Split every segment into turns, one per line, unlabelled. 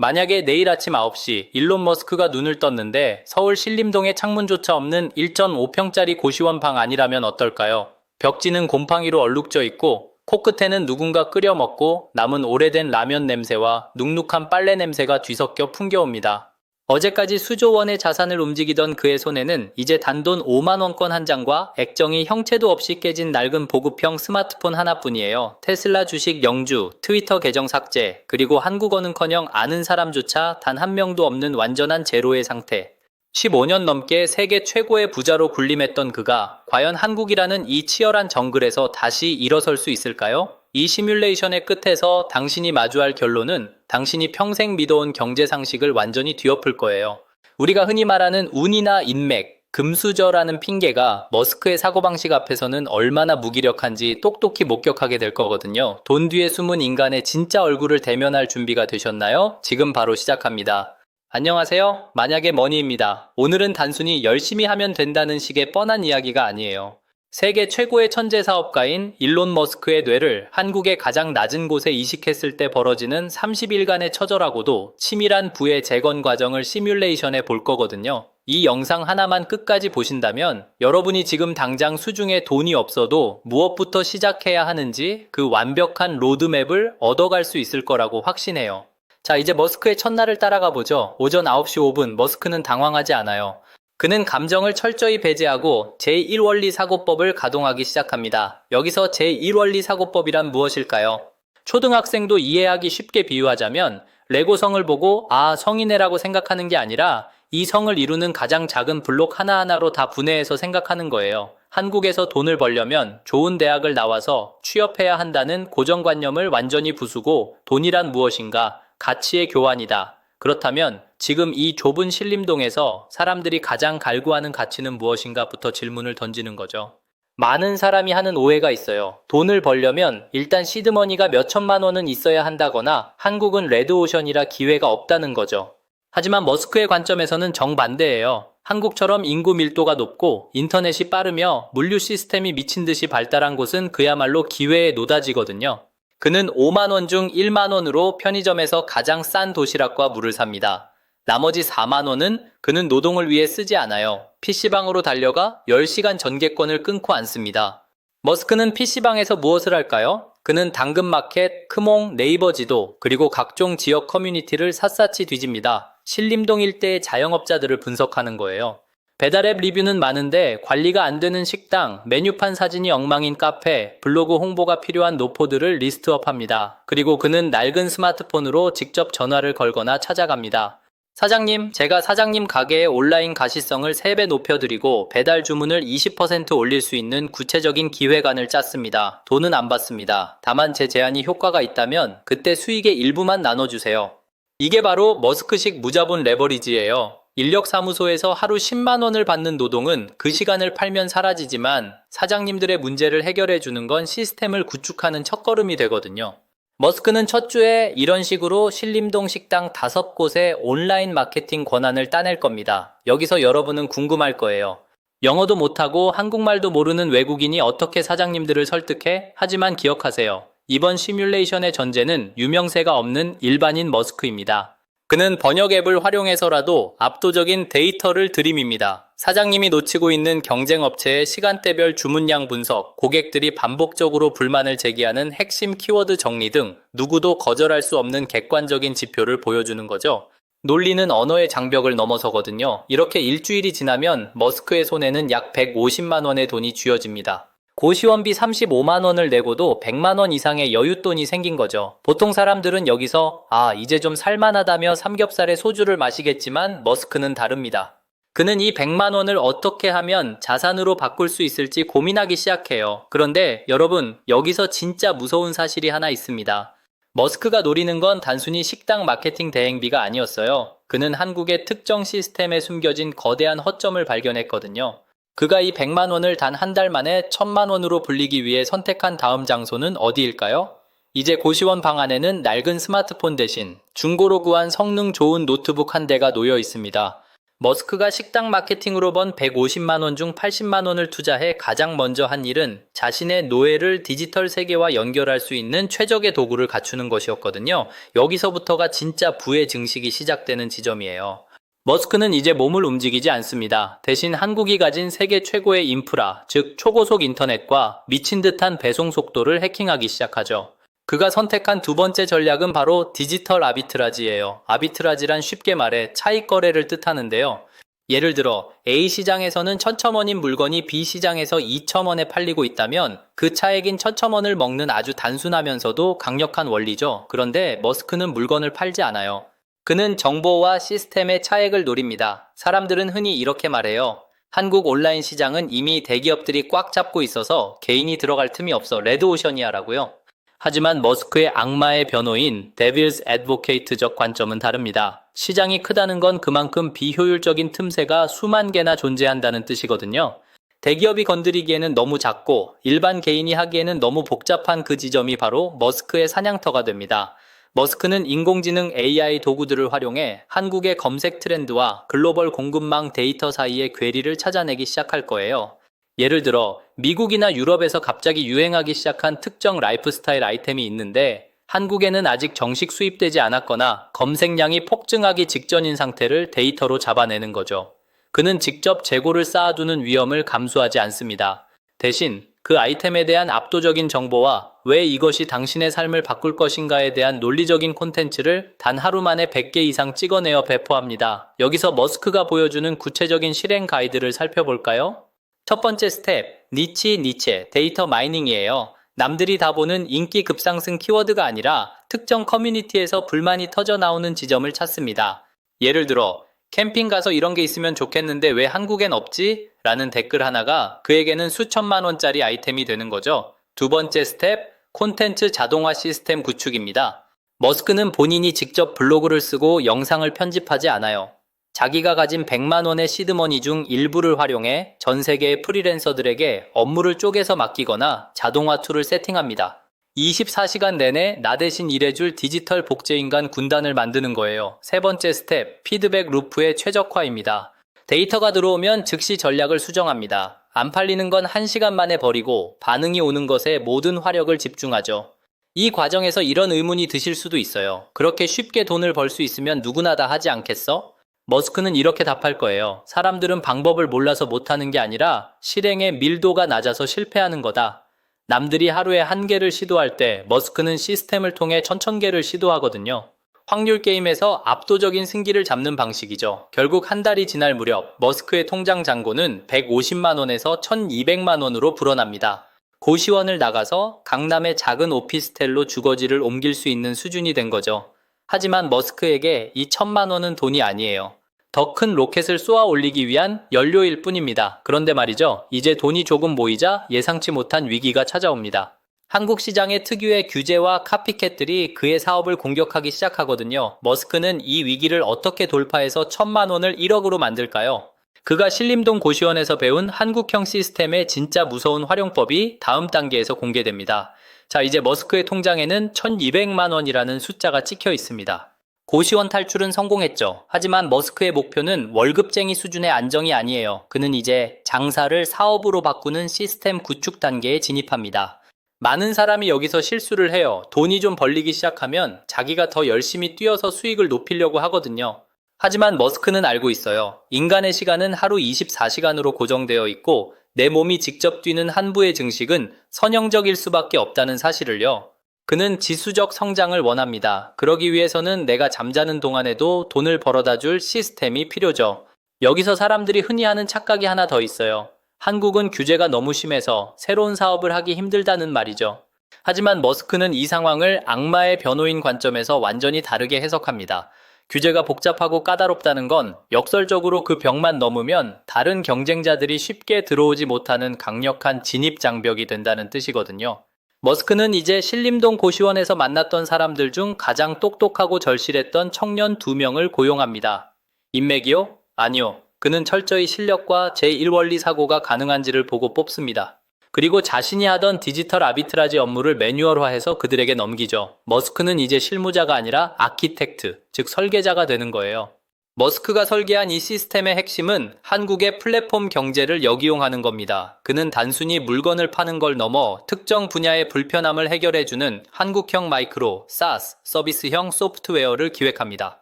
만약에 내일 아침 9시 일론 머스크가 눈을 떴는데 서울 신림동에 창문조차 없는 1.5평짜리 고시원 방 아니라면 어떨까요? 벽지는 곰팡이로 얼룩져 있고 코끝에는 누군가 끓여 먹고 남은 오래된 라면 냄새와 눅눅한 빨래 냄새가 뒤섞여 풍겨옵니다. 어제까지 수조 원의 자산을 움직이던 그의 손에는 이제 단돈 5만 원권 한 장과 액정이 형체도 없이 깨진 낡은 보급형 스마트폰 하나뿐이에요. 테슬라 주식 영주, 트위터 계정 삭제, 그리고 한국어는커녕 아는 사람조차 단 한 명도 없는 완전한 제로의 상태. 15년 넘게 세계 최고의 부자로 군림했던 그가 과연 한국이라는 이 치열한 정글에서 다시 일어설 수 있을까요? 이 시뮬레이션의 끝에서 당신이 마주할 결론은 당신이 평생 믿어온 경제 상식을 완전히 뒤엎을 거예요. 우리가 흔히 말하는 운이나 인맥, 금수저라는 핑계가 머스크의 사고방식 앞에서는 얼마나 무기력한지 똑똑히 목격하게 될 거거든요. 돈 뒤에 숨은 인간의 진짜 얼굴을 대면할 준비가 되셨나요? 지금 바로 시작합니다. 안녕하세요. 만약에 머니입니다. 오늘은 단순히 열심히 하면 된다는 식의 뻔한 이야기가 아니에요. 세계 최고의 천재 사업가인 일론 머스크의 뇌를 한국의 가장 낮은 곳에 이식했을 때 벌어지는 30일간의 처절하고도 치밀한 부의 재건 과정을 시뮬레이션해 볼 거거든요. 이 영상 하나만 끝까지 보신다면 여러분이 지금 당장 수중에 돈이 없어도 무엇부터 시작해야 하는지 그 완벽한 로드맵을 얻어갈 수 있을 거라고 확신해요. 자, 이제 머스크의 첫날을 따라가 보죠. 오전 9시 5분 머스크는 당황하지 않아요. 그는 감정을 철저히 배제하고 제1원리 사고법을 가동하기 시작합니다. 여기서 제1원리 사고법이란 무엇일까요? 초등학생도 이해하기 쉽게 비유하자면 레고 성을 보고 아 성이네라고 생각하는 게 아니라 이 성을 이루는 가장 작은 블록 하나하나로 다 분해해서 생각하는 거예요. 한국에서 돈을 벌려면 좋은 대학을 나와서 취업해야 한다는 고정관념을 완전히 부수고 돈이란 무엇인가 가치의 교환이다. 그렇다면 지금 이 좁은 신림동에서 사람들이 가장 갈구하는 가치는 무엇인가부터 질문을 던지는 거죠. 많은 사람이 하는 오해가 있어요. 돈을 벌려면 일단 시드머니가 몇 천만 원은 있어야 한다거나 한국은 레드오션이라 기회가 없다는 거죠. 하지만 머스크의 관점에서는 정반대예요. 한국처럼 인구 밀도가 높고 인터넷이 빠르며 물류 시스템이 미친 듯이 발달한 곳은 그야말로 기회의 노다지거든요. 그는 5만 원 중 1만 원으로 편의점에서 가장 싼 도시락과 물을 삽니다. 나머지 4만 원은 그는 노동을 위해 쓰지 않아요. PC방으로 달려가 10시간 전개권을 끊고 앉습니다. 머스크는 PC방에서 무엇을 할까요? 그는 당근마켓, 크몽, 네이버 지도, 그리고 각종 지역 커뮤니티를 샅샅이 뒤집니다. 신림동 일대의 자영업자들을 분석하는 거예요. 배달앱 리뷰는 많은데 관리가 안 되는 식당, 메뉴판 사진이 엉망인 카페, 블로그 홍보가 필요한 노포들을 리스트업합니다. 그리고 그는 낡은 스마트폰으로 직접 전화를 걸거나 찾아갑니다. 사장님, 제가 사장님 가게의 온라인 가시성을 3배 높여드리고 배달 주문을 20% 올릴 수 있는 구체적인 기획안을 짰습니다. 돈은 안 받습니다. 다만 제 제안이 효과가 있다면 그때 수익의 일부만 나눠주세요. 이게 바로 머스크식 무자본 레버리지예요. 인력사무소에서 하루 10만 원을 받는 노동은 그 시간을 팔면 사라지지만 사장님들의 문제를 해결해 주는 건 시스템을 구축하는 첫걸음이 되거든요. 머스크는 첫 주에 이런 식으로 신림동 식당 다섯 곳의 온라인 마케팅 권한을 따낼 겁니다. 여기서 여러분은 궁금할 거예요. 영어도 못하고 한국말도 모르는 외국인이 어떻게 사장님들을 설득해? 하지만 기억하세요. 이번 시뮬레이션의 전제는 유명세가 없는 일반인 머스크입니다. 그는 번역 앱을 활용해서라도 압도적인 데이터를 들이밉니다. 사장님이 놓치고 있는 경쟁 업체의 시간대별 주문량 분석, 고객들이 반복적으로 불만을 제기하는 핵심 키워드 정리 등 누구도 거절할 수 없는 객관적인 지표를 보여주는 거죠. 논리는 언어의 장벽을 넘어서거든요. 이렇게 일주일이 지나면 머스크의 손에는 약 150만 원의 돈이 쥐어집니다. 고시원비 35만 원을 내고도 100만 원 이상의 여윳돈이 생긴 거죠. 보통 사람들은 여기서 아 이제 좀 살만하다며 삼겹살에 소주를 마시겠지만 머스크는 다릅니다. 그는 이 100만 원을 어떻게 하면 자산으로 바꿀 수 있을지 고민하기 시작해요. 그런데 여러분 여기서 진짜 무서운 사실이 하나 있습니다. 머스크가 노리는 건 단순히 식당 마케팅 대행비가 아니었어요. 그는 한국의 특정 시스템에 숨겨진 거대한 허점을 발견했거든요. 그가 이 100만 원을 단 한 달 만에 1000만 원으로 불리기 위해 선택한 다음 장소는 어디일까요? 이제 고시원 방 안에는 낡은 스마트폰 대신 중고로 구한 성능 좋은 노트북 한 대가 놓여 있습니다. 머스크가 식당 마케팅으로 번 150만 원 중 80만 원을 투자해 가장 먼저 한 일은 자신의 노예를 디지털 세계와 연결할 수 있는 최적의 도구를 갖추는 것이었거든요. 여기서부터가 진짜 부의 증식이 시작되는 지점이에요. 머스크는 이제 몸을 움직이지 않습니다. 대신 한국이 가진 세계 최고의 인프라, 즉 초고속 인터넷과 미친 듯한 배송 속도를 해킹하기 시작하죠. 그가 선택한 두 번째 전략은 바로 디지털 아비트라지예요. 아비트라지란 쉽게 말해 차익 거래를 뜻하는데요. 예를 들어 A 시장에서는 천천원인 물건이 B 시장에서 2천원에 팔리고 있다면 그 차액인 천천원을 먹는 아주 단순하면서도 강력한 원리죠. 그런데 머스크는 물건을 팔지 않아요. 그는 정보와 시스템의 차액을 노립니다. 사람들은 흔히 이렇게 말해요. 한국 온라인 시장은 이미 대기업들이 꽉 잡고 있어서 개인이 들어갈 틈이 없어 레드오션이야라고요. 하지만 머스크의 악마의 변호인 데빌스 애드보케이트적 관점은 다릅니다. 시장이 크다는 건 그만큼 비효율적인 틈새가 수만 개나 존재한다는 뜻이거든요. 대기업이 건드리기에는 너무 작고 일반 개인이 하기에는 너무 복잡한 그 지점이 바로 머스크의 사냥터가 됩니다. 머스크는 인공지능 AI 도구들을 활용해 한국의 검색 트렌드와 글로벌 공급망 데이터 사이의 괴리를 찾아내기 시작할 거예요. 예를 들어 미국이나 유럽에서 갑자기 유행하기 시작한 특정 라이프스타일 아이템이 있는데 한국에는 아직 정식 수입되지 않았거나 검색량이 폭증하기 직전인 상태를 데이터로 잡아내는 거죠. 그는 직접 재고를 쌓아두는 위험을 감수하지 않습니다. 대신 그 아이템에 대한 압도적인 정보와 왜 이것이 당신의 삶을 바꿀 것인가에 대한 논리적인 콘텐츠를 단 하루 만에 100개 이상 찍어내어 배포합니다. 여기서 머스크가 보여주는 구체적인 실행 가이드를 살펴볼까요? 첫 번째 스텝, 니치 니체 데이터 마이닝이에요. 남들이 다 보는 인기 급상승 키워드가 아니라 특정 커뮤니티에서 불만이 터져 나오는 지점을 찾습니다. 예를 들어 캠핑 가서 이런 게 있으면 좋겠는데 왜 한국엔 없지? 라는 댓글 하나가 그에게는 수천만 원짜리 아이템이 되는 거죠. 두 번째 스텝, 콘텐츠 자동화 시스템 구축입니다. 머스크는 본인이 직접 블로그를 쓰고 영상을 편집하지 않아요. 자기가 가진 100만 원의 시드머니 중 일부를 활용해 전 세계의 프리랜서들에게 업무를 쪼개서 맡기거나 자동화 툴을 세팅합니다. 24시간 내내 나 대신 일해줄 디지털 복제인간 군단을 만드는 거예요. 세 번째 스텝, 피드백 루프의 최적화입니다. 데이터가 들어오면 즉시 전략을 수정합니다. 안 팔리는 건 1시간 만에 버리고 반응이 오는 것에 모든 화력을 집중하죠. 이 과정에서 이런 의문이 드실 수도 있어요. 그렇게 쉽게 돈을 벌 수 있으면 누구나 다 하지 않겠어? 머스크는 이렇게 답할 거예요. 사람들은 방법을 몰라서 못하는 게 아니라 실행의 밀도가 낮아서 실패하는 거다. 남들이 하루에 한 개를 시도할 때 머스크는 시스템을 통해 천천 개를 시도하거든요. 확률 게임에서 압도적인 승기를 잡는 방식이죠. 결국 한 달이 지날 무렵 머스크의 통장 잔고는 150만 원에서 1200만 원으로 불어납니다. 고시원을 나가서 강남의 작은 오피스텔로 주거지를 옮길 수 있는 수준이 된 거죠. 하지만 머스크에게 이 천만 원은 돈이 아니에요. 더 큰 로켓을 쏘아 올리기 위한 연료일 뿐입니다. 그런데 말이죠. 이제 돈이 조금 모이자 예상치 못한 위기가 찾아옵니다. 한국 시장의 특유의 규제와 카피캣들이 그의 사업을 공격하기 시작하거든요. 머스크는 이 위기를 어떻게 돌파해서 천만 원을 1억으로 만들까요? 그가 신림동 고시원에서 배운 한국형 시스템의 진짜 무서운 활용법이 다음 단계에서 공개됩니다. 자, 이제 머스크의 통장에는 1200만 원이라는 숫자가 찍혀 있습니다. 고시원 탈출은 성공했죠. 하지만 머스크의 목표는 월급쟁이 수준의 안정이 아니에요. 그는 이제 장사를 사업으로 바꾸는 시스템 구축 단계에 진입합니다. 많은 사람이 여기서 실수를 해요. 돈이 좀 벌리기 시작하면 자기가 더 열심히 뛰어서 수익을 높이려고 하거든요. 하지만 머스크는 알고 있어요. 인간의 시간은 하루 24시간으로 고정되어 있고 내 몸이 직접 뛰는 한부의 증식은 선형적일 수밖에 없다는 사실을요. 그는 지수적 성장을 원합니다. 그러기 위해서는 내가 잠자는 동안에도 돈을 벌어다 줄 시스템이 필요죠. 여기서 사람들이 흔히 하는 착각이 하나 더 있어요. 한국은 규제가 너무 심해서 새로운 사업을 하기 힘들다는 말이죠. 하지만 머스크는 이 상황을 악마의 변호인 관점에서 완전히 다르게 해석합니다. 규제가 복잡하고 까다롭다는 건 역설적으로 그 벽만 넘으면 다른 경쟁자들이 쉽게 들어오지 못하는 강력한 진입 장벽이 된다는 뜻이거든요. 머스크는 이제 신림동 고시원에서 만났던 사람들 중 가장 똑똑하고 절실했던 청년 두 명을 고용합니다. 인맥이요? 아니요. 그는 철저히 실력과 제1원리 사고가 가능한지를 보고 뽑습니다. 그리고 자신이 하던 디지털 아비트라지 업무를 매뉴얼화해서 그들에게 넘기죠. 머스크는 이제 실무자가 아니라 아키텍트, 즉 설계자가 되는 거예요. 머스크가 설계한 이 시스템의 핵심은 한국의 플랫폼 경제를 역이용하는 겁니다. 그는 단순히 물건을 파는 걸 넘어 특정 분야의 불편함을 해결해주는 한국형 마이크로, SaaS, 서비스형 소프트웨어를 기획합니다.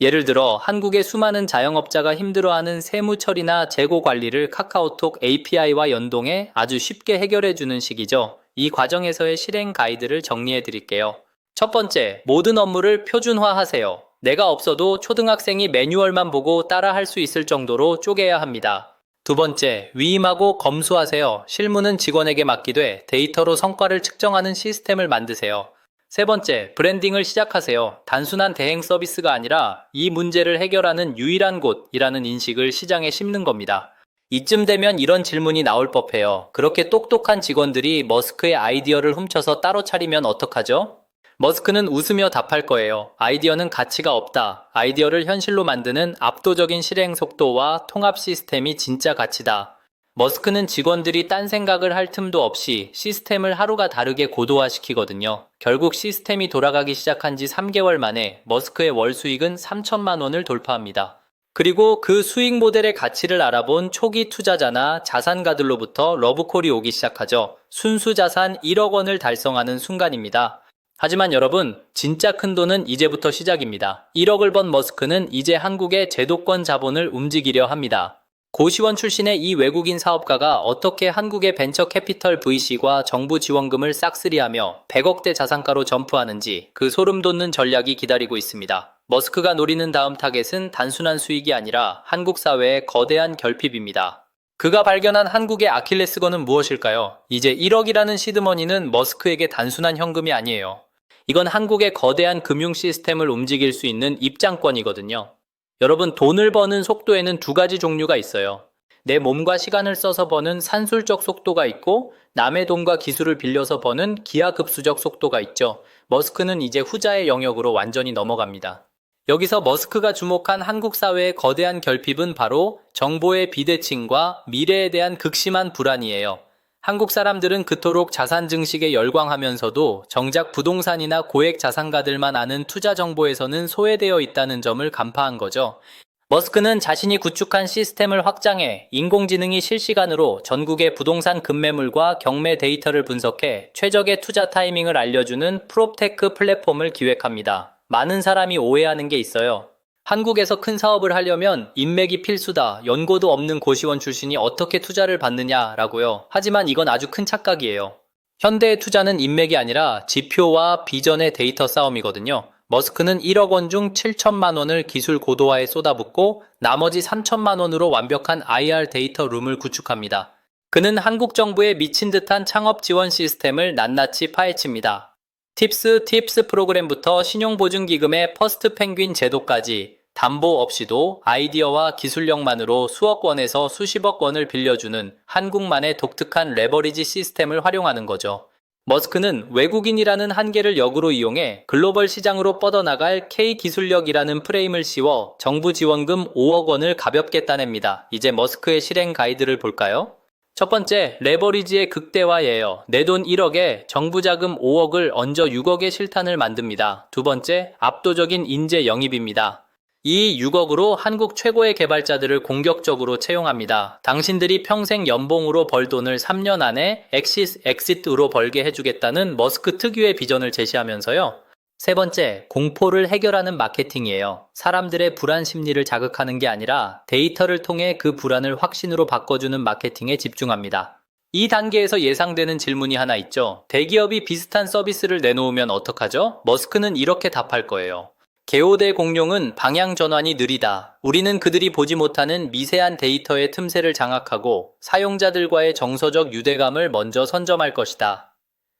예를 들어 한국의 수많은 자영업자가 힘들어하는 세무 처리나 재고 관리를 카카오톡 API와 연동해 아주 쉽게 해결해 주는 식이죠. 이 과정에서의 실행 가이드를 정리해 드릴게요. 첫 번째, 모든 업무를 표준화하세요. 내가 없어도 초등학생이 매뉴얼만 보고 따라 할 수 있을 정도로 쪼개야 합니다. 두 번째, 위임하고 검수하세요. 실무는 직원에게 맡기되 데이터로 성과를 측정하는 시스템을 만드세요. 세 번째, 브랜딩을 시작하세요. 단순한 대행 서비스가 아니라 이 문제를 해결하는 유일한 곳이라는 인식을 시장에 심는 겁니다. 이쯤 되면 이런 질문이 나올 법해요. 그렇게 똑똑한 직원들이 머스크의 아이디어를 훔쳐서 따로 차리면 어떡하죠? 머스크는 웃으며 답할 거예요. 아이디어는 가치가 없다. 아이디어를 현실로 만드는 압도적인 실행 속도와 통합 시스템이 진짜 가치다. 머스크는 직원들이 딴 생각을 할 틈도 없이 시스템을 하루가 다르게 고도화시키거든요. 결국 시스템이 돌아가기 시작한 지 3개월 만에 머스크의 월 수익은 3천만 원을 돌파합니다. 그리고 그 수익 모델의 가치를 알아본 초기 투자자나 자산가들로부터 러브콜이 오기 시작하죠. 순수 자산 1억 원을 달성하는 순간입니다. 하지만 여러분, 진짜 큰 돈은 이제부터 시작입니다. 1억을 번 머스크는 이제 한국의 제도권 자본을 움직이려 합니다. 고시원 출신의 이 외국인 사업가가 어떻게 한국의 벤처 캐피털 VC과 정부 지원금을 싹쓸이하며 100억대 자산가로 점프하는지 그 소름 돋는 전략이 기다리고 있습니다. 머스크가 노리는 다음 타겟은 단순한 수익이 아니라 한국 사회의 거대한 결핍입니다. 그가 발견한 한국의 아킬레스건은 무엇일까요? 이제 1억이라는 시드머니는 머스크에게 단순한 현금이 아니에요. 이건 한국의 거대한 금융 시스템을 움직일 수 있는 입장권이거든요. 여러분, 돈을 버는 속도에는 두 가지 종류가 있어요. 내 몸과 시간을 써서 버는 산술적 속도가 있고, 남의 돈과 기술을 빌려서 버는 기하급수적 속도가 있죠. 머스크는 이제 후자의 영역으로 완전히 넘어갑니다. 여기서 머스크가 주목한 한국 사회의 거대한 결핍은 바로 정보의 비대칭과 미래에 대한 극심한 불안이에요. 한국 사람들은 그토록 자산 증식에 열광하면서도 정작 부동산이나 고액 자산가들만 아는 투자 정보에서는 소외되어 있다는 점을 간파한 거죠. 머스크는 자신이 구축한 시스템을 확장해 인공지능이 실시간으로 전국의 부동산 급매물과 경매 데이터를 분석해 최적의 투자 타이밍을 알려주는 프롭테크 플랫폼을 기획합니다. 많은 사람이 오해하는 게 있어요. 한국에서 큰 사업을 하려면 인맥이 필수다. 연고도 없는 고시원 출신이 어떻게 투자를 받느냐라고요. 하지만 이건 아주 큰 착각이에요. 현대의 투자는 인맥이 아니라 지표와 비전의 데이터 싸움이거든요. 머스크는 1억 원 중 7천만 원을 기술 고도화에 쏟아붓고 나머지 3천만 원으로 완벽한 IR 데이터 룸을 구축합니다. 그는 한국 정부에 미친 듯한 창업 지원 시스템을 낱낱이 파헤칩니다. 팁스 팁스 프로그램부터 신용보증기금의 퍼스트 펭귄 제도까지 담보 없이도 아이디어와 기술력만으로 수억 원에서 수십억 원을 빌려주는 한국만의 독특한 레버리지 시스템을 활용하는 거죠. 머스크는 외국인이라는 한계를 역으로 이용해 글로벌 시장으로 뻗어나갈 K 기술력이라는 프레임을 씌워 정부 지원금 5억 원을 가볍게 따냅니다. 이제 머스크의 실행 가이드를 볼까요? 첫 번째, 레버리지의 극대화예요. 내 돈 1억에 정부 자금 5억을 얹어 6억의 실탄을 만듭니다. 두 번째, 압도적인 인재 영입입니다. 이 6억으로 한국 최고의 개발자들을 공격적으로 채용합니다. 당신들이 평생 연봉으로 벌 돈을 3년 안에 엑시스, 엑시트로 벌게 해주겠다는 머스크 특유의 비전을 제시하면서요. 세 번째, 공포를 해결하는 마케팅이에요. 사람들의 불안 심리를 자극하는 게 아니라 데이터를 통해 그 불안을 확신으로 바꿔주는 마케팅에 집중합니다. 이 단계에서 예상되는 질문이 하나 있죠. 대기업이 비슷한 서비스를 내놓으면 어떡하죠? 머스크는 이렇게 답할 거예요. 개호대 공룡은 방향 전환이 느리다. 우리는 그들이 보지 못하는 미세한 데이터의 틈새를 장악하고 사용자들과의 정서적 유대감을 먼저 선점할 것이다.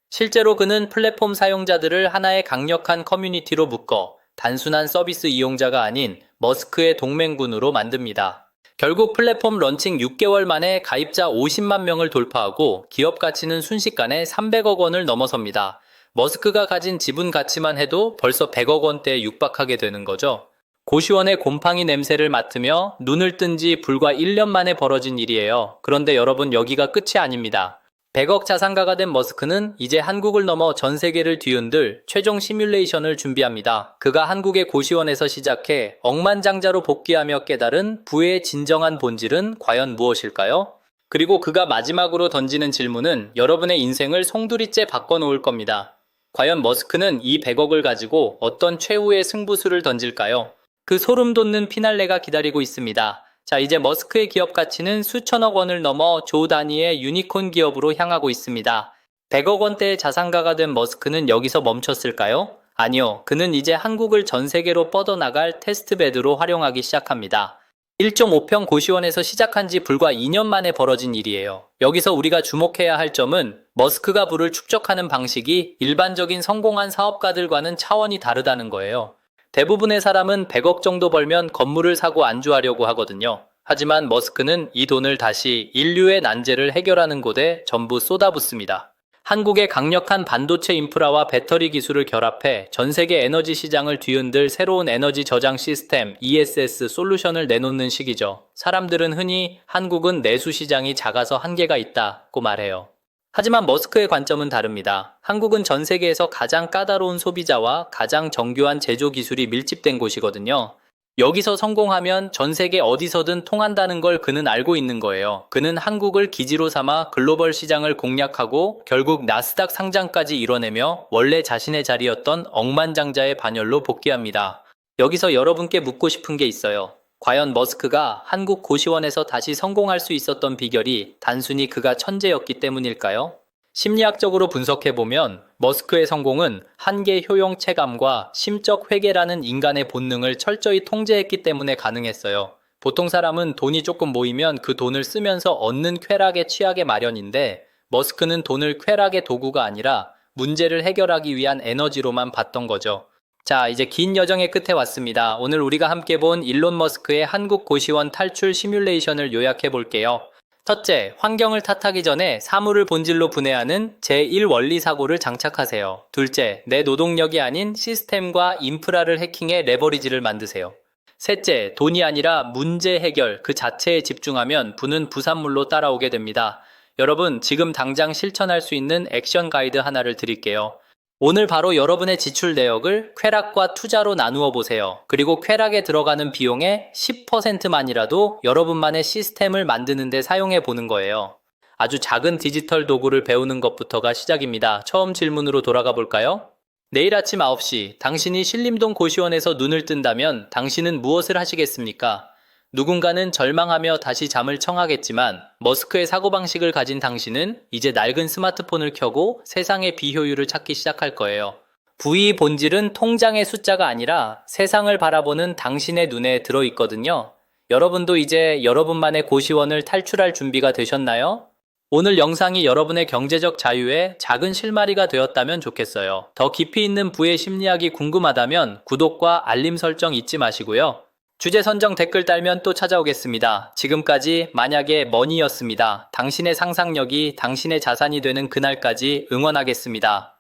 실제로 그는 플랫폼 사용자들을 하나의 강력한 커뮤니티로 묶어 단순한 서비스 이용자가 아닌 머스크의 동맹군으로 만듭니다. 결국 플랫폼 런칭 6개월 만에 가입자 50만 명을 돌파하고 기업 가치는 순식간에 300억 원을 넘어섭니다. 머스크가 가진 지분 가치만 해도 벌써 100억 원대에 육박하게 되는 거죠. 고시원의 곰팡이 냄새를 맡으며 눈을 뜬 지 불과 1년 만에 벌어진 일이에요. 그런데 여러분 여기가 끝이 아닙니다. 100억 자산가가 된 머스크는 이제 한국을 넘어 전 세계를 뒤흔들 최종 시뮬레이션을 준비합니다. 그가 한국의 고시원에서 시작해 억만장자로 복귀하며 깨달은 부의 진정한 본질은 과연 무엇일까요? 그리고 그가 마지막으로 던지는 질문은 여러분의 인생을 송두리째 바꿔놓을 겁니다. 과연 머스크는 이 100억을 가지고 어떤 최후의 승부수를 던질까요? 그 소름 돋는 피날레가 기다리고 있습니다. 자, 이제 머스크의 기업 가치는 수천억 원을 넘어 조 단위의 유니콘 기업으로 향하고 있습니다. 100억 원대의 자산가가 된 머스크는 여기서 멈췄을까요? 아니요. 그는 이제 한국을 전 세계로 뻗어나갈 테스트베드로 활용하기 시작합니다. 1.5평 고시원에서 시작한 지 불과 2년 만에 벌어진 일이에요. 여기서 우리가 주목해야 할 점은 머스크가 부를 축적하는 방식이 일반적인 성공한 사업가들과는 차원이 다르다는 거예요. 대부분의 사람은 100억 정도 벌면 건물을 사고 안주하려고 하거든요. 하지만 머스크는 이 돈을 다시 인류의 난제를 해결하는 곳에 전부 쏟아붓습니다. 한국의 강력한 반도체 인프라와 배터리 기술을 결합해 전 세계 에너지 시장을 뒤흔들 새로운 에너지 저장 시스템 ESS 솔루션을 내놓는 시기죠. 사람들은 흔히 한국은 내수 시장이 작아서 한계가 있다고 말해요. 하지만 머스크의 관점은 다릅니다. 한국은 전 세계에서 가장 까다로운 소비자와 가장 정교한 제조 기술이 밀집된 곳이거든요. 여기서 성공하면 전 세계 어디서든 통한다는 걸 그는 알고 있는 거예요. 그는 한국을 기지로 삼아 글로벌 시장을 공략하고 결국 나스닥 상장까지 이뤄내며 원래 자신의 자리였던 억만장자의 반열로 복귀합니다. 여기서 여러분께 묻고 싶은 게 있어요. 과연 머스크가 한국 고시원에서 다시 성공할 수 있었던 비결이 단순히 그가 천재였기 때문일까요? 심리학적으로 분석해보면 머스크의 성공은 한계 효용 체감과 심적 회계라는 인간의 본능을 철저히 통제했기 때문에 가능했어요. 보통 사람은 돈이 조금 모이면 그 돈을 쓰면서 얻는 쾌락에 취하게 마련인데 머스크는 돈을 쾌락의 도구가 아니라 문제를 해결하기 위한 에너지로만 봤던 거죠. 자, 이제 긴 여정의 끝에 왔습니다. 오늘 우리가 함께 본 일론 머스크의 한국 고시원 탈출 시뮬레이션을 요약해 볼게요. 첫째, 환경을 탓하기 전에 사물을 본질로 분해하는 제1원리 사고를 장착하세요. 둘째, 내 노동력이 아닌 시스템과 인프라를 해킹해 레버리지를 만드세요. 셋째, 돈이 아니라 문제 해결 그 자체에 집중하면 부는 부산물로 따라오게 됩니다. 여러분, 지금 당장 실천할 수 있는 액션 가이드 하나를 드릴게요. 오늘 바로 여러분의 지출 내역을 쾌락과 투자로 나누어 보세요. 그리고 쾌락에 들어가는 비용의 10%만이라도 여러분만의 시스템을 만드는데 사용해 보는 거예요. 아주 작은 디지털 도구를 배우는 것부터가 시작입니다. 처음 질문으로 돌아가 볼까요? 내일 아침 9시 당신이 신림동 고시원에서 눈을 뜬다면 당신은 무엇을 하시겠습니까? 누군가는 절망하며 다시 잠을 청하겠지만 머스크의 사고방식을 가진 당신은 이제 낡은 스마트폰을 켜고 세상의 비효율을 찾기 시작할 거예요. 부의 본질은 통장의 숫자가 아니라 세상을 바라보는 당신의 눈에 들어 있거든요. 여러분도 이제 여러분만의 고시원을 탈출할 준비가 되셨나요? 오늘 영상이 여러분의 경제적 자유에 작은 실마리가 되었다면 좋겠어요. 더 깊이 있는 부의 심리학이 궁금하다면 구독과 알림 설정 잊지 마시고요. 주제 선정 댓글 달면 또 찾아오겠습니다. 지금까지 만약에 머니였습니다. 당신의 상상력이 당신의 자산이 되는 그날까지 응원하겠습니다.